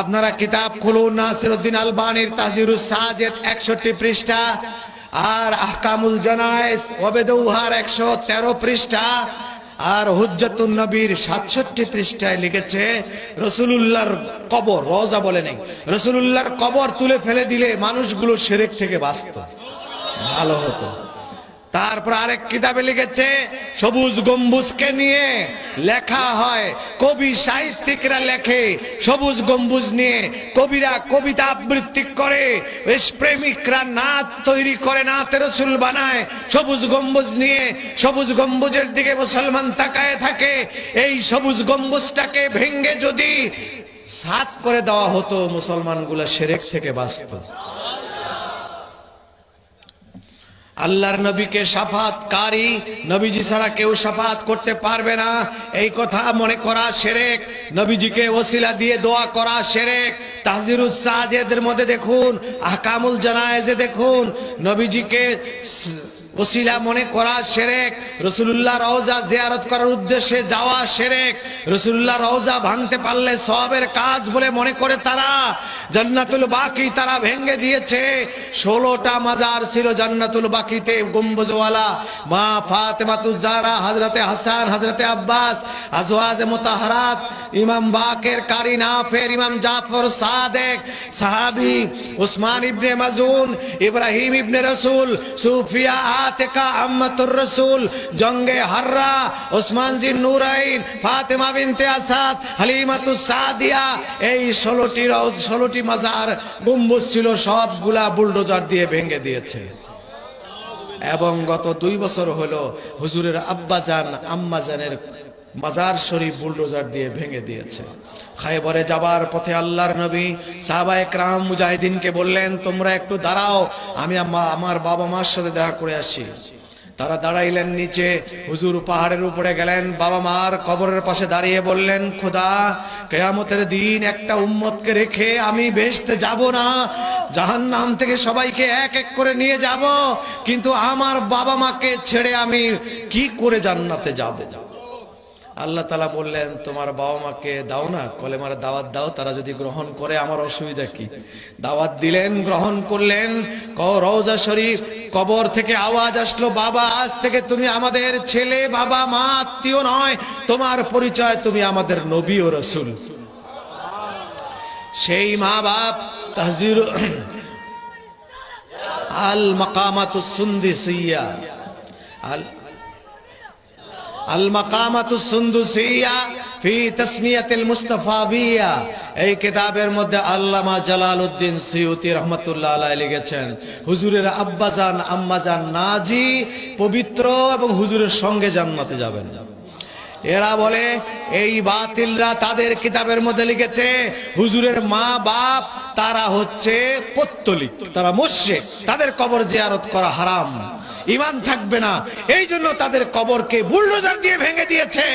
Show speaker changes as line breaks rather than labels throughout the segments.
আপনারা কিতাব খুলুন নাসিরউদ্দিন আলবানির তাজিরুস সাজেদ একষট্টি পৃষ্ঠা আর আহকামুল জানায়েস ওবেদৌহার একশো তেরো পৃষ্ঠা আর হুজ্জাতুন নবীর সাতষট্টি পৃষ্ঠায় লিখেছে, রসুলুল্লাহর কবর রওজা বলে নেই, রসুলুল্লাহর কবর তুলে ফেলে দিলে মানুষগুলো সেরেক থেকে বাঁচত। ভালো হতো। তারপর আরেক কিতাবে লিখেছে, সবুজ গম্বুজকে নিয়ে লেখা হয়, কবি সাহিত্যিকরা লেখে, সবুজ গম্বুজ নিয়ে কবিরা কবিতা আবৃত্তি করে প্রেমিকরা নাচ তৈরি করে, নাতের রসুল বানায়, সবুজ গম্বুজ নিয়ে, সবুজ গম্বুজের দিকে মুসলমান তাকায় থাকে, এই সবুজ গম্বুজটাকে ভেঙ্গে যদি সাত করে দেওয়া হতো, মুসলমানগুলো সেরেক থেকে বাঁচত। আল্লাহর নবীকে সাফাত কারি নবীজি ছাড়া কেউ সাফাত করতে পারবে না। এই কথা মনে করা সেরেক, নবীজিকে ওসিলা দিয়ে দোয়া করা সেরেক। তাহজিরুস সাজেদের মধ্যে দেখুন আকামুল আহকামুল জানায়েজে দেখুন, নবীজিকে ওসিলা মনে করা সেরেক। রসুল্লাহ রওজা জিয়ারত করার উদ্দেশ্যে যাওয়া সেরেক। রসুল্লাহ রওজা ভাঙতে পারলে সবের কাজ বলে মনে করে তারা। জান্নাতুল বাকি তারা ভেঙে দিয়েছে। ষোলোটা মাজার ছিল জান্নাতুল বাকিতে। গম্বুজওয়ালা মা ফাতেমাতু জারা, হজরতে হাসান, হজরতে আব্বাস, আজওয়াজ মোতাহারাত, ইমাম বাকের কারি নাফের, ইমাম জাফর সাদেক, সাহাবি উসমান ইবনে মাজুন, ইব্রাহিম ইবনে রসুল, সুফিয়া আতেকা আম্মাতুর জঙ্গে হাররা নুরাইন বিনতে হালিমাতু সাদিয়া, এই ষোলোটি ষোলোটি মাজার গম্বুজ ছিল, সবগুলা বুলডোজার দিয়ে ভেঙে দিয়েছে। এবং গত দুই বছর হলো হুজুরের আব্বাজান, আম্মাজানের মাজার শরীফ বুলডোজার দিয়ে ভেঙে দিয়েছে। খায়বরে যাবার পথে আল্লাহর নবী সাহাবায়ে ক্রাম মুজাহিদিনকে বললেন, তোমরা একটু দাঁড়াও, আমি আমার বাবা মার সাথে দেখা করে আসি। তারা দাঁড়াইলেন নিচে, হুজুর পাহাড়ের উপরে গেলেন, বাবা মার কবরের পাশে দাঁড়িয়ে বললেন, খোদা, কেয়ামতের দিন একটা উম্মতকে রেখে আমি বেসতে যাব না জাহান নাম থেকে সবাইকে এক এক করে নিয়ে যাব, কিন্তু আমার বাবা মাকে ছেড়ে আমি কি করে জান্নাতে যাব? আল্লাহ তালা বললেন, তোমার বাবা মাকে দাও না, কলেমার দাওয়াত দাও, তারা যদি গ্রহণ করে, আমার অসুবিধা কি? দাওয়াত দিলেন, গ্রহণ করলেন রওজা শরীফ, কবর থেকে আওয়াজ আসলো, বাবা, আজ থেকে তুমি আমাদের ছেলে, বাবা, মা, আত্মীয় নয়, তোমার পরিচয় তুমি আমাদের নবী ও রসুল। সেই মা বাপ, তাহজির আল মাকামাতু সুন্দিসিয়া আল আল মাকামাতু সুন্দুসিয়া ফি তাসমিয়াতিল মুস্তাফাবিয়া এই কিতাবের মধ্যে আল্লামা জালালউদ্দিন সিউতি রহমাতুল্লাহ আলাইহি লিখেছেন, হুজুরের আব্বাজান, আম্মাজান নাজি পবিত্র এবং হুজুরের সঙ্গে জান্নাতে যাবেন। এরা বলে, এই বাতিলরা তাদের কিতাবের মধ্যে লিখেছে, হুজুরের মা বাপ তারা হচ্ছে পত্তলিক, তারা মোশেক তাদের কবর জিয়ারত করা হারাম। ইমান থাকবে না। এই জন্য তাদের কবরকে বুলডোজার দিয়ে ভেঙে দিয়েছে।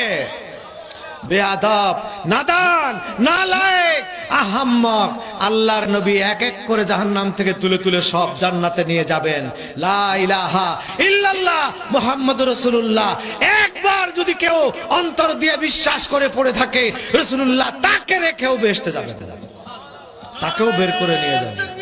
বেয়াদব নাদান, নালায়েক, আহাম্মক। আল্লাহর নবী এক এক করে জাহান্নাম থেকে তুলে তুলে সব জান্নাতে নিয়ে যাবেন। লা ইলাহা ইল্লাল্লাহ মুহাম্মাদুর রাসূলুল্লাহ। একবার যদি কেউ অন্তর দিয়ে বিশ্বাস করে পড়ে থাকে, রাসূলুল্লাহ তাকে রেখেও বেহেশতে যাবে। তাকেও বের করে নিয়ে যাবে।